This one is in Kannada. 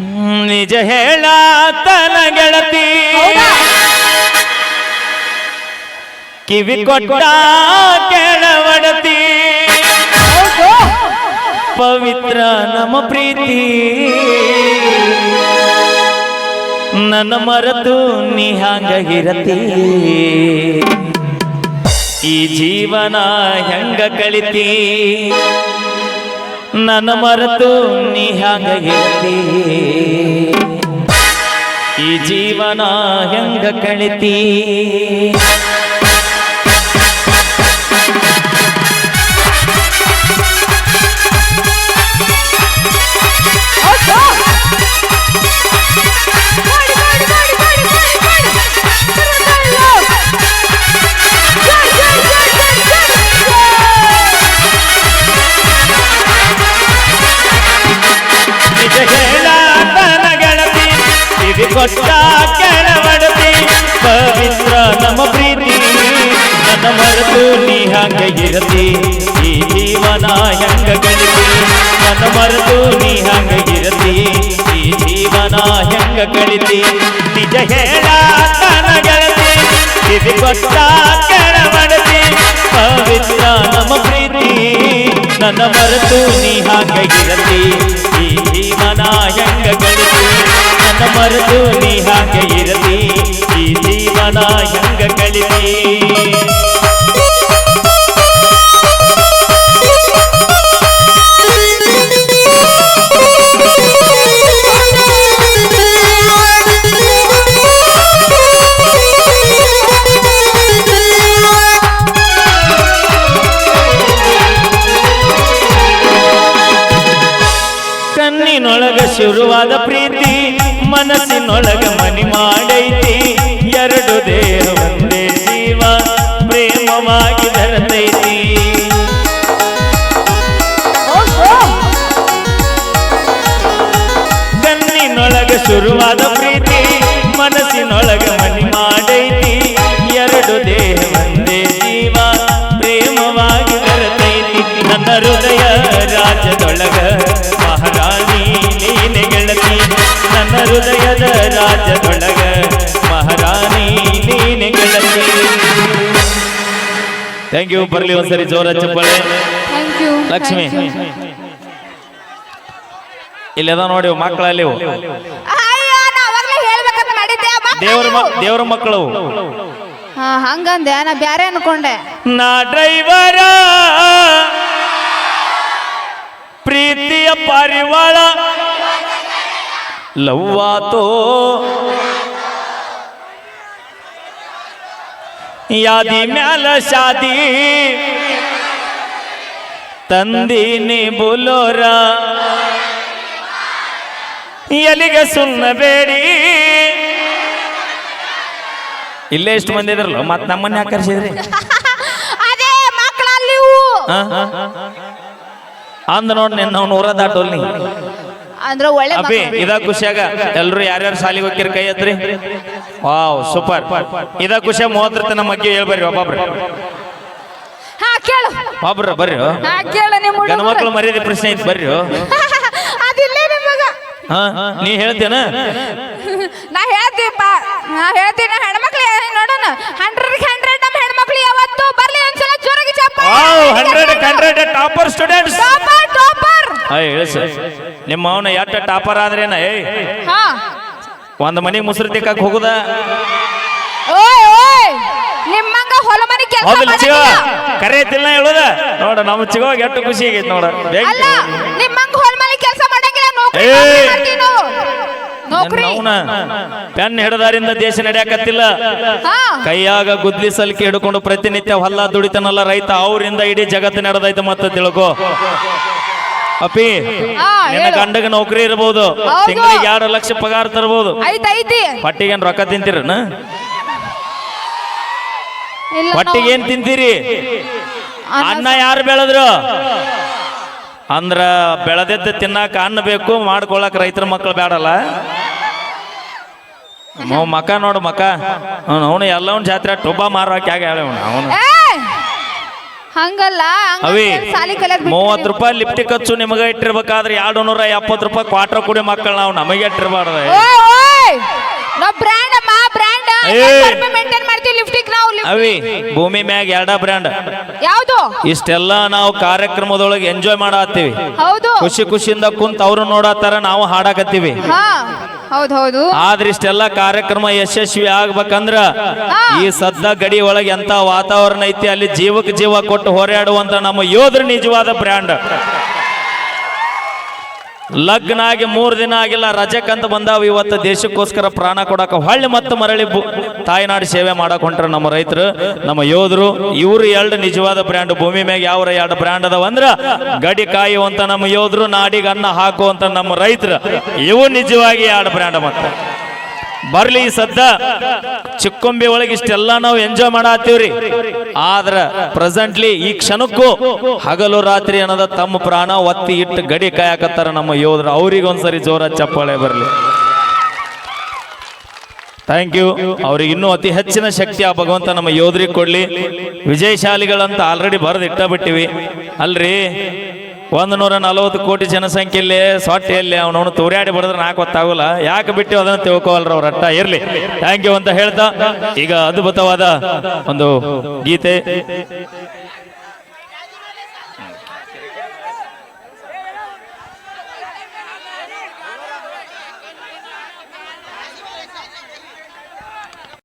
ನಿಜ ಹೇಳ ತನ ಗೆಳತಿ. ಕಿವಿ ಕೊಟ್ಟ ಕೆಳವಡತಿ. ಪವಿತ್ರ ನಮ್ಮ ಪ್ರೀತಿ. ನನ್ನ ಮರೆತು ನೀ ಈ ಜೀವನ ಹೆಂಗ ಕಳಿತಿ? ನನ್ನ ಮರೆತು ನೀ ಹಂಗಿರತಿ ಈ ಜೀವನ ಹೆಂಗ ಕಳಿತಿ? ಕೊಟ್ಟ ಕೆಳವಡತಿ, ಪವಿತ್ರ ನಮ್ಮ ಪ್ರೀತಿ, ನನ್ನ ಮರೆತು ನೀ ಹಂಗ ಇರತಿ, ಈ ಜೀವನ ಹೆಂಗ ಕಳಿತಿ? ನನ್ನ ಮರೆತು ನೀ ಹಂಗ ಇರತಿ, ಈ ಜೀವನ ಹೆಂಗ ಕಳಿತಿ? ನಿಜ ಹೇಳ ತನ ಗೆಳತಿ ಕಿವಿ ಕೊಟ್ಟ ಕೆಳವಡತಿ, ಪವಿತ್ರ ನಮ್ಮ ಪ್ರೀತಿ, ನನ್ನ ಮರೆತು ನೀ ಹಾಗಿರತಿ ಈ ಜೀವನ ಹೆಂಗ ಗಳಿಸಿ ನನ್ನ ಮರೆತು ನೀ ಹಾಗೆ ಇರಲಿ ಈ ಜೀವನ ಹೆಂಗ ಕಳಿಸಿ ಕಣ್ಣಿನೊಳಗ ಶುರುವಾದ ಪ್ರೀತಿ ಮನಸ್ಸಿನೊಳಗ ಮನಿ ಮಾಡೈತಿ. ಎರಡು ದೇಹ ಒಂದೇ ಜೀವ ಪ್ರೇಮವಾಗಿ ಧರತೈತಿ ಕಣ್ಣಿನೊಳಗ ಶುರುವಾದ ಪ್ರೀತಿ ಮನಸ್ಸಿನೊಳಗ ಹೃದಯದ ರಾಜದೊಳಗ ಮಹಾರಾಣಿ ನೀನೆ ಗೆಳತಿ ಥ್ಯಾಂಕ್ ಯು ಬರ್ಲಿ ಒಂದ್ಸರಿ ಜೋರ ಚಪ್ಪಳೆ. Thank you Lakshmi. ಇಲ್ಲದ ನೋಡಿ ಮಕ್ಕಳಲ್ಲಿ ದೇವ್ರ ದೇವ್ರ ಮಕ್ಕಳು. ಹಂಗಂದೆ ನಾ ಬ್ಯಾರೆ ಅನ್ಕೊಂಡೆ. ನಾ ಡ್ರೈವರ. ಪ್ರೀತಿಯ ಪಾರಿವಾಳ. ಲವ್ವಾತೋ. ಯಾದಿ ಮ್ಯಾಲ ಶಾದಿ. ತಂದೀನಿ ಬುಲೋರ ಎಲ್ಲಿಗೆ ಸುಣ್ಣಬೇಡಿ ಇಲ್ಲೇ ಎಷ್ಟು ಮಂದಿ ಇದ್ರಲ್ಲ ಮತ್ ನಮ್ಮನ್ನ ಆಕರ್ಷಿದ್ರಿ ಕರ್ಸಿದ್ರಿ? ಅದೇ ಮಕ್ಕಳಲ್ಲಿ ಅಂದ ನೋಡ್ ನಿನ್ನ ನಾವು ನೂರ ದಾಟೋಲ್ ನೀ. ಅಂದ್ರೆ ಒಳ್ಳೆ ಮಕ್ಳು. ಇದ ಖುಷಿಯಾಗ ಎಲ್ರು ಯಾರ್ಯಾರು ಶಾಲಿಗೆ ಹೋಗ್ತಿರ ಕೈ ಎತ್ರಿ? Wow super. ಇದ ಖುಷಿಯಾಗ ಮೂವತ್ತರ ತನ ಮಗ್ಗೆ ಹೇಳ್ಬರ್ರಿ ಒಬ್ಬೊಬ್ರು. ಹಾ ಕೇಳು. ಒಬ್ರು ಬರ್ರಿ. ಹಾ ಕೇಳು ನಿಮ್ಮ ಗಂಡ ಮಕ್ಕಳು ಹುಡುಗರು ಮರ್ಯಾದೆ ಪ್ರಶ್ನೆ ಐತಿ ಬರ್ರಿ. ಅದಿಲ್ಲೇ ನಿಮಗ. ಹಾ ನೀ ಹೇಳ್ತೇನ? ನಾ ಹೇಳ್ತೀಪ್ಪ. ನಾ ಹೇಳ್ತೀನಿ ಹೆಣ್ಮಕ್ಳು ನೋಡೋಣ. ಹಂಡ್ರೆಡ್ ಹಂಡ್ರೆಡ್ ನಮ್ಮ ಹೆಣ್ಮಕ್ಳು ಯಾವತ್ತು ಬರ್ಲಿ ಒಂದ್ಸಲ ಜೋರಾಗಿ wow hundred hundred topper students. ಹೇಳಿ ಸರ್ ನಿಮ್ಮ ಅವನ ಎಟ್ಟ ಟಾಪರ್ ಆದ್ರೇನ ಏಯ್. ಹಾ. ಒಂದ್ ಮನಿ ಮುಸ್ರಿ ತಿಕ್ಕ ಹೋಗುದ? ಓಯ್ ಓಯ್. ನಿಮ್ಮಂಗ ಹೊಲ ಮನೆ ಕೆಲಸ ಹೌದಿಲ್ಲ ಚಿಗ. ಕರೆ ಐತಿಲ್ಲ ಹೇಳುದ? ನೋಡ ನಮ್ಮ ಚಿಗೋ ಎಷ್ಟು ಖುಷಿ ಆಗೈತಿ ನೋಡ. ಬೇಗ ಅಲ್ಲ ನಿಮ್ಮಂಗ ಹೊಲ ಮನೆ ಕೆಲಸ ಮಾಡಂಗಿಲ್ಲ ನೌಕರಿ ಏಯ್! ಮಾಡ್ತೀವಿ ನಾವು. ನೌಕರಿ. ಅವನ ಪೆನ್ ಹಿಡದಾರಿಂದ ದೇಶ ನಡೆಯಕತ್ತಿಲ್ಲ. ಹಾ. ಕೈಯಾಗ ಗುದ್ಲಿ ಸಲಿಕೆ ಹಿಡ್ಕೊಂಡು ಪ್ರತಿನಿತ್ಯ ಹೊಲ ದುಡಿತನಲ್ಲ ರೈತ ಅವರಿಂದ ಇಡೀ ಜಗತ್ತು ನಡೆದೈತೆ ಮತ್ತೆ ತಿಳ್ಕೊ. ಅಪ್ಪಿ ನಿನ್ನ ಗಂಡಗ ನೌಕರಿ ಇರಬಹುದು ಹೌದು. ತಿಂಗಳಿಗೆ ಎರಡು ಲಕ್ಷ ಪಗಾರ ತರಬಹುದು ಐತಿ ಐತಿ ಪಟ್ಟಿಗೇನ್ ರೊಕ್ಕ ತಿಂತೀರನ ಇಲ್ಲ ಪಟ್ಟಿಗೆ ಏನ್ ತಿಂತೀರಿ? ಅನ್ನ ಯಾರು ಬೆಳೆದ್ರು? ಅಂದ್ರ ಬೆಳೆದಿದ್ದ ತಿನ್ನಾಕ ಅನ್ನ ಬೇಕು ಮಾಡ್ಕೊಳಕ್ ರೈತರ ಮಕ್ಕಳು ಬೇಡಲ್ಲ ಮಕ್ಕ ಮಕ ನೋಡು ಮಕ. ಅವನು ಎಲ್ಲವನ್ ಜಾತ್ರೆ ಟೊಬ್ಬ ಮಾರಾಕ್ಯಾಗ ಹೇಳ ಅವನು! ಹಂಗಲ್ಲ ಅವಿ ಸಾಲಿ ಕಲಿಯೋದ್ ಬಿಟ್ರಿ ಮೂವತ್ತು ನೀವು. ರೂಪಾಯಿ ಲಿಫ್ಟಿ ಖರ್ಚು ನಿಮಗೆ ಇಟ್ಟಿರ್ಬೇಕಾದ್ರೆ ಎರಡು ನೂರ ಎಪ್ಪತ್ತು ರೂಪಾಯಿ ಕ್ವಾಟ್ರ್ ಕುಡಿ ಮಕ್ಕಳು ನಾವು ನಮಗೆ ಇಟ್ಟಿರ್ಬಾರ್ದು ಓಯ್ ಓಯ್ ನಾವ್. ಮೇಂಟೈನ್ ಮಾಡ್ತೀವಿ ಲಿಫ್ಟಿಗೆ ನಾವು lift- ಅವಿ ಭೂಮಿ ಮ್ಯಾಗ ಎರಡ ಬ್ರ್ಯಾಂಡ್ ಯಾವ್ದು? ಇಷ್ಟೆಲ್ಲ ನಾವು ಕಾರ್ಯಕ್ರಮದೊಳಗೆ ಎಂಜಾಯ್ ಮಾಡತ್ತೀವಿ. ಹೌದು. ಖುಷಿ ಖುಷಿಯಿಂದ ಕುಂತ ಅವ್ರು ನೋಡತ್ತಾರ ನಾವು ಹಾಡಕತ್ತೀವಿ. ಹಾ ಹೌದ್ ಹೌದು. ಆದ್ರೆ ಇಷ್ಟೆಲ್ಲ ಕಾರ್ಯಕ್ರಮ ಯಶಸ್ವಿ ಆಗ್ಬೇಕಂದ್ರ ಈ ಸದ್ದ ಗಡಿ ಒಳಗೆ ಎಂತ ವಾತಾವರಣ ಐತಿ ಅಲ್ಲಿ ಜೀವಕ್ಕೆ ಜೀವ ಕೊಟ್ಟು ಹೋರಾಡುವಂತ ನಮ್ಮ ಯೋಧರು ನಿಜವಾದ ಬ್ರ್ಯಾಂಡ್ ಲಗ್ನ ಆಗಿ ಮೂರು ದಿನ ಆಗಿಲ್ಲ ರಜಕ್ಕಂತ ಬಂದಾವ ಇವತ್ತು. ದೇಶಕ್ಕೋಸ್ಕರ ಪ್ರಾಣ ಕೊಡಕ ಹೊಳ್ಳಿ ಮತ್ತು ಮರಳಿ ತಾಯ್ನಾಡು ಸೇವೆ ಮಾಡಕ್ ಹೊಂಟ್ರ ನಮ್ಮ ರೈತರು, ನಮ್ಮ ಯೋಧರು. ಇವರು ಎರಡು ನಿಜವಾದ ಬ್ರ್ಯಾಂಡ್. ಭೂಮಿ ಮ್ಯಾಗ ಯಾವ ಎರಡು ಬ್ರ್ಯಾಂಡ್ ಅದಾವ ಅಂದ್ರ ಗಡಿ ಕಾಯುವಂತ ನಮ್ಮ ಯೋಧರು, ನಾಡಿಗೆ ಅನ್ನ ಹಾಕುವಂತ ನಮ್ಮ ರೈತರು. ಇವು ನಿಜವಾಗಿ ಎರಡು ಬ್ರ್ಯಾಂಡ್ ಮತ್ತೆ. ಬರ್ಲಿ ಸದ್ದ. ಚಿಕ್ಕೊಂಬಿ ಒಳಗೆ ಇಷ್ಟೆಲ್ಲ ನಾವು ಎಂಜಾಯ್ ಮಾಡತ್ತೀವ್ರಿ. ಆದ್ರ ಪ್ರೆಸೆಂಟ್ಲಿ ಈ ಕ್ಷಣಕ್ಕೂ ಹಗಲು ರಾತ್ರಿ ಅನ್ನೋದ ತಮ್ಮ ಪ್ರಾಣ ಒತ್ತಿ ಇಟ್ಟು ಗಡಿ ಕಾಯಕತ್ತಾರ ನಮ್ಮ ಯೋಧರು. ಅವ್ರಿಗೊಂದ್ಸರಿ ಜೋರ ಚಪ್ಪಾಳೆ ಬರ್ಲಿ. ಥ್ಯಾಂಕ್ ಯು ಅವ್ರಿಗೆ ಇನ್ನೂ ಅತಿ ಹೆಚ್ಚಿನ ಶಕ್ತಿ ಆ ಭಗವಂತ ನಮ್ಮ ಯೋಧರಿಗೆ ಕೊಡ್ಲಿ. ವಿಜಯಶಾಲಿಗಳಂತ ಆಲ್ರೆಡಿ ಬರೆದಿಟ್ಟ ಬಿಟ್ಟಿವಿ ಅಲ್ರಿ? ಒಂದು ನೂರ ನಲವತ್ತು ಕೋಟಿ ಜನಸಂಖ್ಯೆಯಲ್ಲಿ ಸೊಟ್ಟೆಯಲ್ಲಿ ಅವನವನು ತೋರ್ಯಾಡಿ ಬಡಿದ್ರೆ ನಾಲ್ಕು ಗೊತ್ತಾಗಲ್ಲ ಯಾಕೆ ಬಿಟ್ಟು ಅದನ್ನು ತಿಳ್ಕೋವಲ್ರ ಅವ್ರ ಅಟ್ಟ? ಇರ್ಲಿ. ಥ್ಯಾಂಕ್ ಯು ಅಂತ ಹೇಳ್ತಾ, ಈಗ ಅದ್ಭುತವಾದ ಒಂದು ಗೀತೆ.